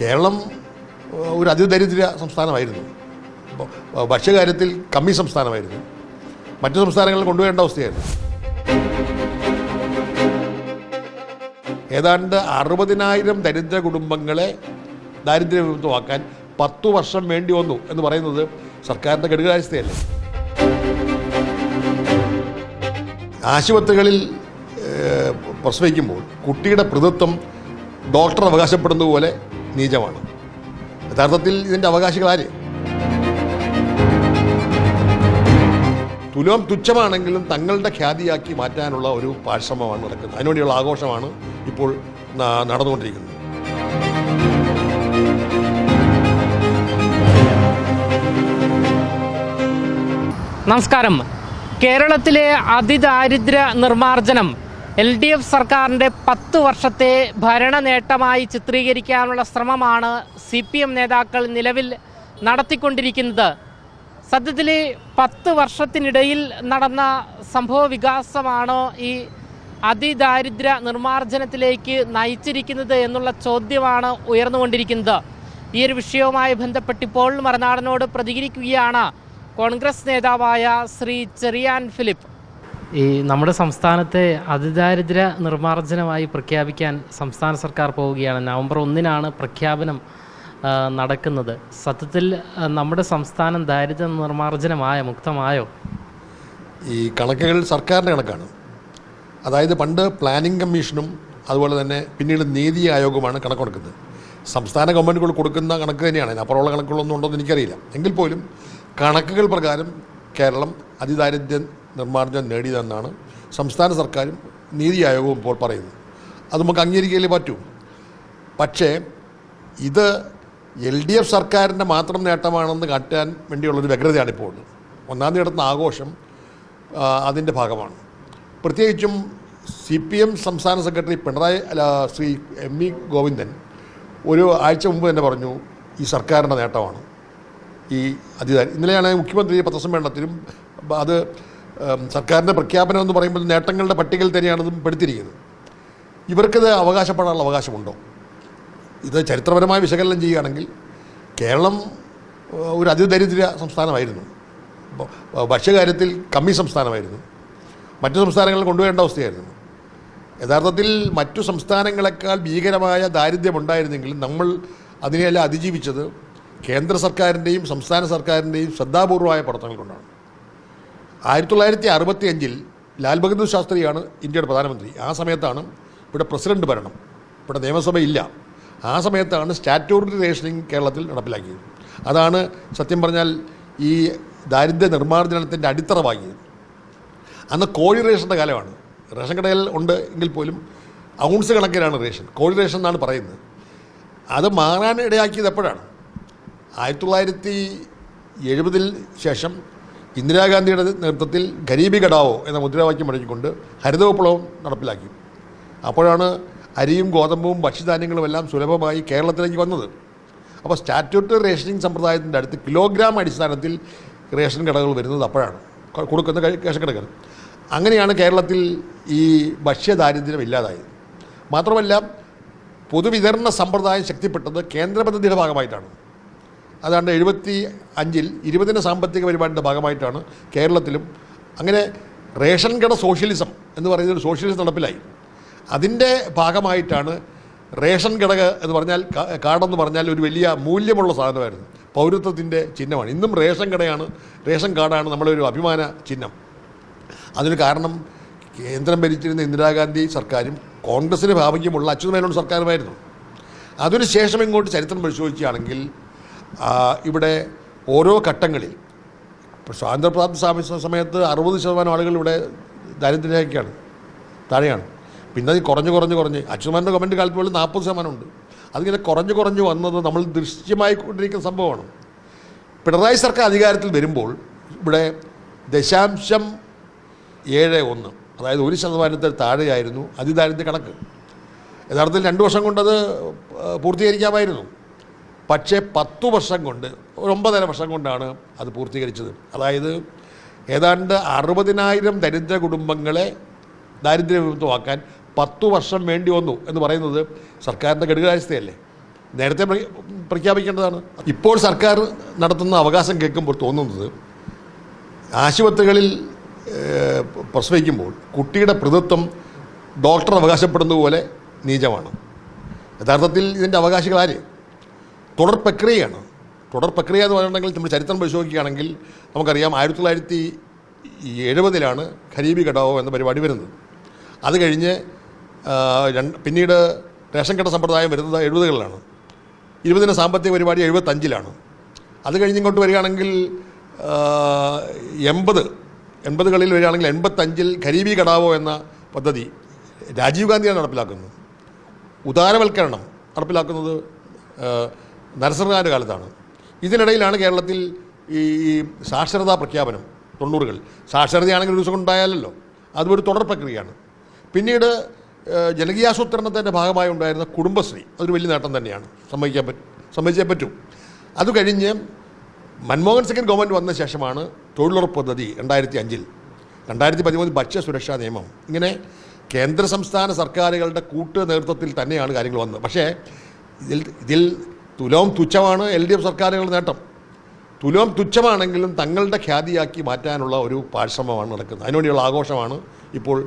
കേരളം ഒരു അതിദരിദ്ര സംസ്ഥാനമായിരുന്നു. ഭക്ഷ്യകാര്യത്തിൽ കമ്മി സംസ്ഥാനമായിരുന്നു. മറ്റു സംസ്ഥാനങ്ങളിൽ കൊണ്ടുപോകേണ്ട അവസ്ഥയായിരുന്നു. ഏതാണ്ട് അറുപതിനായിരം ദരിദ്ര കുടുംബങ്ങളെ ദാരിദ്ര്യ വിമുക്തമാക്കാൻ പത്തു വർഷം വേണ്ടി വന്നു എന്ന് പറയുന്നത് സർക്കാരിന്റെ ഘടകാവസ്ഥയല്ലേ ആശുപത്രികളിൽ പ്രസവിക്കുമ്പോൾ കുട്ടിയുടെ പ്രതിത്വം ഡോക്ടർ അവകാശപ്പെടുന്നത് പോലെ നീചമാണ്. യഥാർത്ഥത്തിൽ ഇതിന്റെ അവകാശികൾ ആര്? തുലോം തുച്ഛമാണെങ്കിലും തങ്ങളുടെ ഖ്യാതിയാക്കി മാറ്റാനുള്ള ഒരു പാരിശ്രമമാണ് നടക്കുന്നത്. അതിനുവേണ്ടിയുള്ള ആഘോഷമാണ് ഇപ്പോൾ നടന്നുകൊണ്ടിരിക്കുന്നത്. നമസ്കാരം. കേരളത്തിലെ അതിദാരിദ്ര്യ നിർമ്മാർജനം എൽ ഡി എഫ് സർക്കാരിന്റെ പത്ത് വർഷത്തെ ഭരണ നേട്ടമായി ചിത്രീകരിക്കാനുള്ള ശ്രമമാണ് സി പി എം നേതാക്കൾ നിലവിൽ നടത്തിക്കൊണ്ടിരിക്കുന്നത്. സത്യത്തിൽ പത്ത് വർഷത്തിനിടയിൽ നടന്ന സംഭവ വികാസമാണോ ഈ അതിദാരിദ്ര്യ നിർമ്മാർജനത്തിലേക്ക് നയിച്ചിരിക്കുന്നത് എന്നുള്ള ചോദ്യമാണ് ഉയർന്നുകൊണ്ടിരിക്കുന്നത്. ഈ ഒരു വിഷയവുമായി ബന്ധപ്പെട്ടിപ്പോൾ മറുനാടനോട് പ്രതികരിക്കുകയാണ് കോൺഗ്രസ് നേതാവായ ശ്രീ ചെറിയാൻ ഫിലിപ്പ്. ഈ നമ്മുടെ സംസ്ഥാനത്തെ അതിദാരിദ്ര നിർമ്മാർജനമായി പ്രഖ്യാപിക്കാൻ സംസ്ഥാന സർക്കാർ പോവുകയാണ്. നവംബർ ഒന്നിനാണ് പ്രഖ്യാപനം നടക്കുന്നത്. സത്യത്തിൽ നമ്മുടെ സംസ്ഥാനം ദാരിദ്ര്യ നിർമ്മാർജനമായ മുക്തമായോ? ഈ കണക്കുകൾ സർക്കാരിന്റെ കണക്കാണ്. അതായത് പണ്ട് പ്ലാനിംഗ് കമ്മീഷനും അതുപോലെ തന്നെ പിന്നീട് നീതി ആയോഗവുമാണ് കണക്ക് കൊടുക്കുന്നത് സംസ്ഥാന ഗവൺമെന്റുകൾ കൊടുക്കുന്ന കണക്ക് തന്നെയാണ്. അതിനപ്പുറമുള്ള കണക്കുകളൊന്നും ഉണ്ടോ എന്ന് എനിക്കറിയില്ല. എങ്കിൽ പോലും കണക്കുകൾ പ്രകാരം കേരളം അതിദാരിദ്ര്യ നിർമ്മാർജനം നേടിയതെന്നാണ് സംസ്ഥാന സർക്കാരും നീതി ആയോഗവും ഇപ്പോൾ പറയുന്നത്. അത് നമുക്ക് അംഗീകരിക്കലേ പറ്റൂ. പക്ഷേ ഇത് എൽ ഡി എഫ് സർക്കാരിന്റെ മാത്രം നേട്ടമാണെന്ന് കാട്ടാൻ വേണ്ടിയുള്ളൊരു വ്യഗ്രതയാണ് ഇപ്പോൾ ഉള്ളത്. ഒന്നാം തീയതി നടത്തുന്ന ആഘോഷം അതിന്റെ ഭാഗമാണ്. പ്രത്യേകിച്ചും സി പി എം സംസ്ഥാന സെക്രട്ടറി പിണറായി അല്ല ശ്രീ എം വി ഗോവിന്ദൻ ഒരു ആഴ്ച മുമ്പ് തന്നെ പറഞ്ഞു ഈ സർക്കാരിന്റെ നേട്ടമാണ്. ഈ അധികാരി. ഇന്നലെയാണ് മുഖ്യമന്ത്രി പത്രസമ്മേളനത്തിലും അത് സർക്കാരിന്റെ പ്രഖ്യാപനം എന്ന് പറയുമ്പോൾ നേട്ടങ്ങളുടെ പട്ടികയിൽ തന്നെയാണ് ഇതും പെടുത്തിയിരിക്കുന്നത്. ഇവർക്കത് അവകാശപ്പെടാനുള്ള അവകാശമുണ്ടോ? ഇത് ചരിത്രപരമായ വിശകലനം ചെയ്യുകയാണെങ്കിൽ കേരളം ഒരു അതിദരിദ്ര സംസ്ഥാനമായിരുന്നു. ഭക്ഷ്യകാര്യത്തിൽ കമ്മി സംസ്ഥാനമായിരുന്നു. മറ്റു സംസ്ഥാനങ്ങളിൽ കൊണ്ടുപോകേണ്ട അവസ്ഥയായിരുന്നു. യഥാർത്ഥത്തിൽ മറ്റു സംസ്ഥാനങ്ങളെക്കാൾ ഭീകരമായ ദാരിദ്ര്യമുണ്ടായിരുന്നെങ്കിലും നമ്മൾ അതിനെയെല്ലാം അതിജീവിച്ചത് കേന്ദ്ര സർക്കാരിന്റെയും സംസ്ഥാന സർക്കാരിന്റെയും ശ്രദ്ധാപൂർവമായ പ്രവർത്തനങ്ങൾ കൊണ്ടാണ്. ആയിരത്തി തൊള്ളായിരത്തി അറുപത്തി അഞ്ചിൽ ലാൽ ബഹദൂർ ശാസ്ത്രിയാണ് ഇന്ത്യയുടെ പ്രധാനമന്ത്രി. ആ സമയത്താണ് ഇവിടെ പ്രസിഡന്റ് ഭരണം. ഇവിടെ നിയമസഭയില്ല. ആ സമയത്താണ് സ്റ്റാറ്റ്യൂട്ടറി റേഷനിങ് കേരളത്തിൽ നടപ്പിലാക്കിയത്. അതാണ് സത്യം പറഞ്ഞാൽ ഈ ദാരിദ്ര്യ നിർമ്മാർജനത്തിന്റെ അടിത്തറ വാങ്ങിയത് അന്ന് കോഴി റേഷന്റെ കാലമാണ്. റേഷൻ കടയിൽ ഉണ്ട് എങ്കിൽ പോലും ഔൺസ് കണക്കിലാണ് റേഷൻ. കോഴി റേഷൻ എന്നാണ് പറയുന്നത്. അത് മാറാൻ ഇടയാക്കിയത് എപ്പോഴാണ്? ആയിരത്തി തൊള്ളായിരത്തി എഴുപതിൽ ശേഷം ഇന്ദിരാഗാന്ധിയുടെ നേതൃത്വത്തിൽ ഗരീബി ഘടാവോ എന്ന മുദ്രാവാക്യം മുഴക്കിക്കൊണ്ട് ഹരിത വിപ്ലവം നടപ്പിലാക്കി. അപ്പോഴാണ് അരിയും ഗോതമ്പും ഭക്ഷ്യധാന്യങ്ങളും എല്ലാം സുലഭമായി കേരളത്തിലേക്ക് വന്നത്. അപ്പോൾ സ്റ്റാറ്റ്യൂട്ടറി റേഷനിങ് സമ്പ്രദായത്തിന്റെ അടുത്ത് കിലോഗ്രാം അടിസ്ഥാനത്തിൽ റേഷൻ കടകൾ വരുന്നത് അപ്പോഴാണ്. കൊടുക്കുന്ന റേഷൻ കടകൾ അങ്ങനെയാണ് കേരളത്തിൽ ഈ ഭക്ഷ്യദാരിദ്ര്യം ഇല്ലാതായത്. മാത്രമല്ല പൊതുവിതരണ സമ്പ്രദായം ശക്തിപ്പെട്ടത് കേന്ദ്ര പദ്ധതിയുടെ ഭാഗമായിട്ടാണ്. അതാണ്ട് എഴുപത്തി അഞ്ചിൽ ഇരുപതിന സാമ്പത്തിക പരിപാടിയുടെ ഭാഗമായിട്ടാണ് കേരളത്തിലും അങ്ങനെ റേഷൻ കട സോഷ്യലിസം എന്ന് പറയുന്ന ഒരു സോഷ്യലിസം നടപ്പിലായി. അതിന്റെ ഭാഗമായിട്ടാണ് റേഷൻ ഘടക എന്ന് പറഞ്ഞാൽ കാടെന്ന് പറഞ്ഞാൽ ഒരു വലിയ മൂല്യമുള്ള സാധനമായിരുന്നു. പൗരത്വത്തിന്റെ ചിഹ്നമാണ്. ഇന്നും റേഷൻ കടയാണ് റേഷൻ കാർഡാണ് നമ്മുടെ ഒരു അഭിമാന ചിഹ്നം. അതിന് കാരണം കേന്ദ്രം ഭരിച്ചിരുന്ന ഇന്ദിരാഗാന്ധി സർക്കാരും കോൺഗ്രസിന് ഭാവിക്കുമുള്ള അച്യുതമേനോൻ സർക്കാരുമായിരുന്നു. അതിനുശേഷം ഇങ്ങോട്ട് ചരിത്രം പരിശോധിക്കുകയാണെങ്കിൽ ഇവിടെ ഓരോ ഘട്ടങ്ങളിൽ ഇപ്പോൾ സ്വാതന്ത്ര്യപ്രാപ്തി സ്ഥാപിച്ച സമയത്ത് അറുപത് ശതമാനം ആളുകൾ ഇവിടെ ദാരിദ്ര്യരേഖയ്ക്കാണ് താഴെയാണ്. പിന്നെ അത് കുറഞ്ഞ് കുറഞ്ഞ് കുറഞ്ഞ്. അച്യുതമേനോന്റെ ഗവൺമെന്റ് കാലത്ത് പോലും നാൽപ്പത് ശതമാനമുണ്ട് അതിങ്ങനെ കുറഞ്ഞ് കുറഞ്ഞ് വന്നത് നമ്മൾ ദൃശ്യമായി കൊണ്ടിരിക്കുന്ന സംഭവമാണ്. പിണറായി സർക്കാർ അധികാരത്തിൽ വരുമ്പോൾ ഇവിടെ ദശാംശം ഏഴ് ഒന്ന് അതായത് ഒരു ശതമാനത്തിൽ താഴെയായിരുന്നു അതിദാരിദ്ര്യ കണക്ക്. യഥാർത്ഥത്തിൽ രണ്ട് വർഷം കൊണ്ടത് പൂർത്തീകരിക്കാമായിരുന്നു. പക്ഷേ പത്തു വർഷം കൊണ്ട് ഒരു ഒമ്പതര വർഷം കൊണ്ടാണ് അത് പൂർത്തീകരിച്ചത്. അതായത് ഏതാണ്ട് അറുപതിനായിരം ദരിദ്ര കുടുംബങ്ങളെ ദാരിദ്ര്യവിമുക്തമാക്കാൻ പത്തു വർഷം വേണ്ടി വന്നു എന്ന് പറയുന്നത് സർക്കാരിന്റെ ഘടകാവസ്ഥയല്ലേ നേരത്തെ പ്രഖ്യാപിക്കേണ്ടതാണ്. ഇപ്പോൾ സർക്കാർ നടത്തുന്ന അവകാശം കേൾക്കുമ്പോൾ തോന്നുന്നത് ആശുപത്രികളിൽ പ്രസവിക്കുമ്പോൾ കുട്ടിയുടെ പ്രതിത്വം ഡോക്ടർ അവകാശപ്പെടുന്നത് പോലെ നീചമാണ്. യഥാർത്ഥത്തിൽ ഇതിന്റെ അവകാശികൾ തുടർ പ്രക്രിയയാണ് തുടർ പ്രക്രിയ എന്ന് പറഞ്ഞിട്ടുണ്ടെങ്കിൽ നമ്മൾ ചരിത്രം പരിശോധിക്കുകയാണെങ്കിൽ നമുക്കറിയാം ആയിരത്തി തൊള്ളായിരത്തി എഴുപതിലാണ് ഖരീബി ഘടാവോ എന്ന പരിപാടി വരുന്നത്. അത് കഴിഞ്ഞ് രണ്ട് പിന്നീട് റേഷൻ കട സമ്പ്രദായം വരുന്നത് എഴുപതുകളിലാണ്. ഇരുപതിന് സാമ്പത്തിക പരിപാടി എഴുപത്തഞ്ചിലാണ്. അത് കഴിഞ്ഞിങ്ങോട്ട് വരികയാണെങ്കിൽ എൺപത് എൺപതുകളിൽ വരികയാണെങ്കിൽ എൺപത്തഞ്ചിൽ ഖരീബി ഘടാവോ എന്ന പദ്ധതി രാജീവ് ഗാന്ധിയാണ് നടപ്പിലാക്കുന്നത്. ഉദാരവൽക്കരണം നടപ്പിലാക്കുന്നത് ആ, നരസിംഹറാവിന്റെ കാലത്താണ്. ഇതിനിടയിലാണ് കേരളത്തിൽ ഈ സാക്ഷരതാ പ്രഖ്യാപനം തൊണ്ണൂറുകൾ. സാക്ഷരതയാണെങ്കിൽ ഒരു ദിവസം ഉണ്ടായാലല്ലോ. അതും ഒരു തുടർ പ്രക്രിയയാണ്. പിന്നീട് ജനകീയാസൂത്രണത്തിന്റെ ഭാഗമായി ഉണ്ടായിരുന്ന കുടുംബശ്രീ അതൊരു വലിയ നേട്ടം തന്നെയാണ്. സമ്മതിക്കാൻ പറ്റും സമ്മതിച്ചേ പറ്റും. അത് കഴിഞ്ഞ് മൻമോഹൻ സിംഗ് ഗവൺമെന്റ് വന്ന ശേഷമാണ് തൊഴിലുറപ്പ് പദ്ധതി രണ്ടായിരത്തി അഞ്ചിൽ രണ്ടായിരത്തി പതിമൂന്നിൽ ഭക്ഷ്യസുരക്ഷാ നിയമം. ഇങ്ങനെ കേന്ദ്ര സംസ്ഥാന സർക്കാരുകളുടെ കൂട്ട് നേതൃത്വത്തിൽ തന്നെയാണ് കാര്യങ്ങൾ വന്നത്. പക്ഷേ ഇതിൽ ഇതിൽ തുലവും തുച്ഛമാണ് എൽ ഡി എഫ് സർക്കാരുകളുടെ നേട്ടം. തുലവും തുച്ഛമാണെങ്കിലും തങ്ങളുടെ ഖ്യാതിയാക്കി മാറ്റാനുള്ള ഒരു പാരിശ്രമമാണ് നടക്കുന്നത്. അതിനുവേണ്ടിയുള്ള ആഘോഷമാണ് ഇപ്പോൾ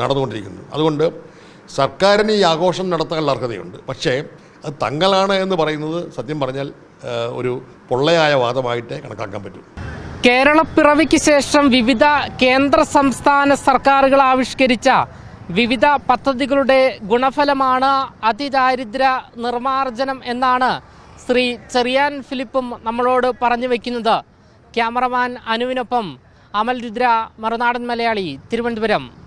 നടന്നുകൊണ്ടിരിക്കുന്നത്. അതുകൊണ്ട് സർക്കാരിന് ഈ ആഘോഷം നടത്താനുള്ള അർഹതയുണ്ട്. പക്ഷേ അത് തങ്ങളാണ് എന്ന് പറയുന്നത് സത്യം പറഞ്ഞാൽ ഒരു പൊള്ളയായ വാദമായിട്ട് കണക്കാക്കാൻ പറ്റും. കേരളപ്പിറവിക്ക് ശേഷം വിവിധ കേന്ദ്ര സംസ്ഥാന സർക്കാരുകൾ ആവിഷ്കരിച്ച വിവിധ പദ്ധതികളുടെ ഗുണഫലമാണ് അതിദാരിദ്ര നിർമാർജനം എന്നാണ് ശ്രീ ചെറിയാൻ ഫിലിപ്പും നമ്മളോട് പറഞ്ഞു വയ്ക്കുന്നത് ക്യാമറമാൻ അനുവിനൊപ്പം അമൽ രുദ്ര മറുനാടൻ മലയാളി തിരുവനന്തപുരം.